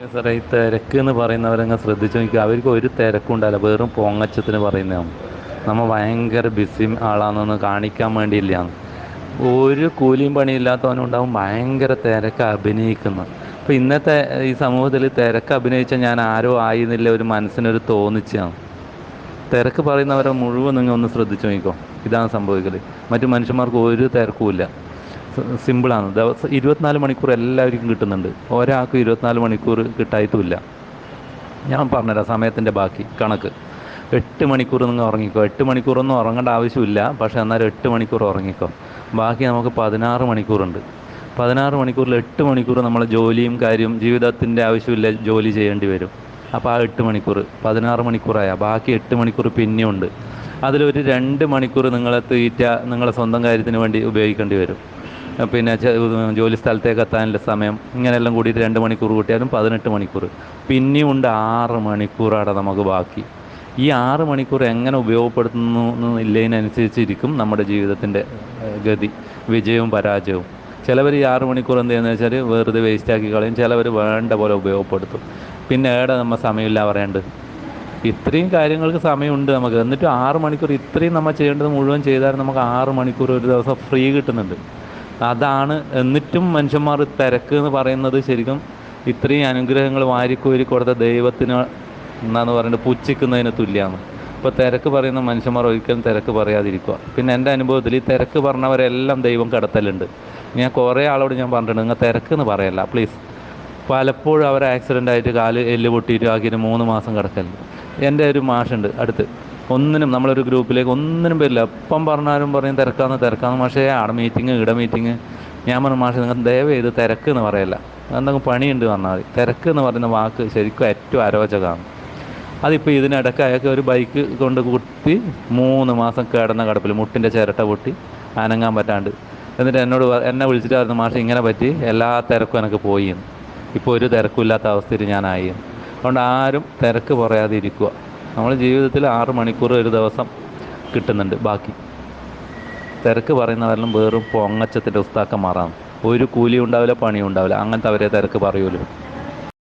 സാറേ ഈ തിരക്ക് എന്ന് പറയുന്നവരങ്ങ് ശ്രദ്ധിച്ചു നോക്കുക അവർക്ക് ഒരു തിരക്കും ഉണ്ടാവില്ല. വെറും പൊങ്ങച്ചത്തിന് പറയുന്നതാണ്. നമ്മൾ ഭയങ്കര ബിസി ആളാണെന്ന് കാണിക്കാൻ വേണ്ടിയില്ലാന്ന് ഒരു കൂലിയും പണിയില്ലാത്തവനുണ്ടാവും ഭയങ്കര തിരക്ക് അഭിനയിക്കുന്നു അപ്പോൾ ഇന്നത്തെ ഈ സമൂഹത്തിൽ തിരക്ക് അഭിനയിച്ച ഞാൻ ആരോ ആയിരുന്നില്ല ഒരു മനസ്സിനൊരു തോന്നിച്ചാണ്. തിരക്ക് പറയുന്നവരെ മുഴുവൻ നിങ്ങൾ ഒന്ന് ശ്രദ്ധിച്ചു നോക്കിക്കോ. ഇതാണ് സംഭവിക്കൽ മറ്റു മനുഷ്യന്മാർക്ക് ഒരു തിരക്കുമില്ല. സിമ്പിളാണ്. ദിവസം ഇരുപത്തിനാല് മണിക്കൂർ എല്ലാവർക്കും കിട്ടുന്നുണ്ട്. ഒരാൾക്കും ഇരുപത്തിനാല് മണിക്കൂർ കിട്ടായിട്ടുമില്ല. ഞാൻ പറഞ്ഞുതരാം സമയത്തിന്റെ ബാക്കി കണക്ക്. എട്ട് മണിക്കൂർ നിങ്ങൾ ഉറങ്ങിക്കോ. എട്ട് മണിക്കൂറൊന്നും ഉറങ്ങേണ്ട ആവശ്യമില്ല പക്ഷേ എന്നാലും എട്ട് മണിക്കൂർ ഉറങ്ങിക്കോ. ബാക്കി നമുക്ക് പതിനാറ് മണിക്കൂറുണ്ട്. പതിനാറ് മണിക്കൂറിൽ എട്ട് മണിക്കൂർ നമ്മൾ ജോലിയും കാര്യവും ജീവിതത്തിന്റെ ആവശ്യമില്ല ജോലി ചെയ്യേണ്ടി വരും. അപ്പോൾ ആ എട്ട് മണിക്കൂർ പതിനാറ് മണിക്കൂറായ ബാക്കി എട്ട് മണിക്കൂർ പിന്നെയുണ്ട് അതിലൊരു രണ്ട് മണിക്കൂർ നിങ്ങളെ തീറ്റ നിങ്ങളെ സ്വന്തം കാര്യത്തിന് വേണ്ടി ഉപയോഗിക്കേണ്ടി വരും. പിന്നെ ജോലി സ്ഥലത്തേക്ക് എത്താനുള്ള സമയം ഇങ്ങനെയെല്ലാം കൂടിയിട്ട് രണ്ട് മണിക്കൂർ കൂട്ടിയാലും പതിനെട്ട് മണിക്കൂർ. പിന്നെയും ഉണ്ട് ആറ് മണിക്കൂറാണ് നമുക്ക് ബാക്കി. ഈ ആറ് മണിക്കൂർ എങ്ങനെ ഉപയോഗപ്പെടുത്തുന്നു ഇല്ലതിനനുസരിച്ചിരിക്കും നമ്മുടെ ജീവിതത്തിന്റെ ഗതി. വിജയവും പരാജയവും. ചിലവർ ഈ ആറ് മണിക്കൂർ എന്ത് ചെയ്യുന്നത് വെച്ചാൽ വെറുതെ വേസ്റ്റാക്കി കളയും. ചിലവർ വേണ്ട പോലെ ഉപയോഗപ്പെടുത്തും. പിന്നെ ഏടെ നമ്മൾ സമയമില്ല പറയേണ്ടത് ഇത്രയും കാര്യങ്ങൾക്ക് സമയമുണ്ട് നമുക്ക്. എന്നിട്ട് ആറ് മണിക്കൂർ ഇത്രയും നമ്മൾ ചെയ്യേണ്ടത് മുഴുവൻ ചെയ്താൽ നമുക്ക് ആറ് മണിക്കൂർ ഒരു ദിവസം ഫ്രീ കിട്ടുന്നുണ്ട്. അതാണ് എന്നിട്ടും മനുഷ്യന്മാർ തിരക്ക് എന്ന് പറയുന്നത് ശരിക്കും ഇത്രയും അനുഗ്രഹങ്ങൾ വാരിക്കോരി കൊടുത്ത ദൈവത്തിന് എന്നാന്ന് പറയുന്നത് പുച്ഛിക്കുന്നതിന് തുല്യമാണ് ഇപ്പോൾ തിരക്ക് പറയുന്ന മനുഷ്യന്മാർ ഒരിക്കലും തിരക്ക് പറയാതിരിക്കുക. പിന്നെ എന്റെ അനുഭവത്തിൽ ഈ തിരക്ക് പറഞ്ഞവരെല്ലാം ദൈവം കടത്തലുണ്ട്. ഞാൻ കുറേ ആളോട് ഞാൻ പറഞ്ഞിട്ടുണ്ട് നിങ്ങൾ തിരക്ക് എന്ന് പറയല്ല പ്ലീസ് പലപ്പോഴും അവർ ആക്സിഡന്റ് ആയിട്ട് കാൽ എല്ല് പൊട്ടിയിട്ട് ആക്കിയിട്ട് മൂന്ന് മാസം കിടക്കലുണ്ട്. എന്റെ ഒരു മാഷുണ്ട് അടുത്ത്. ഒന്നിനും നമ്മളൊരു ഗ്രൂപ്പിലേക്ക് ഒന്നിനും പേരില്ല. എപ്പം പറഞ്ഞാലും പറയും തിരക്കാന്ന് തിരക്കാന്ന്. മാഷേ ആടെ മീറ്റിങ് ഇട മീറ്റിങ് ഞാൻ പറഞ്ഞു മാഷെ നിങ്ങൾ ദയവ് ചെയ്ത് തിരക്ക് എന്ന് പറയല്ല. എന്തെങ്കിലും പണിയുണ്ട് പറഞ്ഞാൽ മതി. തിരക്ക് എന്ന് പറയുന്ന വാക്ക് ശരിക്കും ഏറ്റവും അരോചകമാണ്. അതിപ്പോൾ ഇതിനിടയ്ക്ക് അയാൾക്ക് ഒരു ബൈക്ക് കൊണ്ട് കുത്തി മൂന്ന് മാസം കിടന്ന കടപ്പിൽ മുട്ടിന്റെ ചിരട്ട പൊട്ടി അനങ്ങാൻ പറ്റാണ്ട്. എന്നിട്ട് എന്നോട് എന്നെ വിളിച്ചിട്ടായിരുന്നു മാഷ് ഇങ്ങനെ പറ്റി എല്ലാ തിരക്കും എനിക്ക് പോയി ഇപ്പോൾ ഒരു തിരക്കും ഇല്ലാത്ത അവസ്ഥയിൽ ഞാനായി. അതുകൊണ്ട് ആരും തിരക്ക് പറയാതെ ഇരിക്കുക നമ്മൾ ജീവിതത്തിൽ ആറ് മണിക്കൂർ ഒരു ദിവസം കിട്ടുന്നുണ്ട്. ബാക്കി തിരക്ക് പറയുന്നവരെല്ലാം വെറും പൊങ്ങച്ചത്തിന്റെ ഉസ്താക്കന്മാരാണ്. ഒരു കൂലി ഉണ്ടാവില്ല പണിയും ഉണ്ടാവില്ല. അങ്ങനത്തെ അവരെ തിരക്ക് പറയുമല്ലോ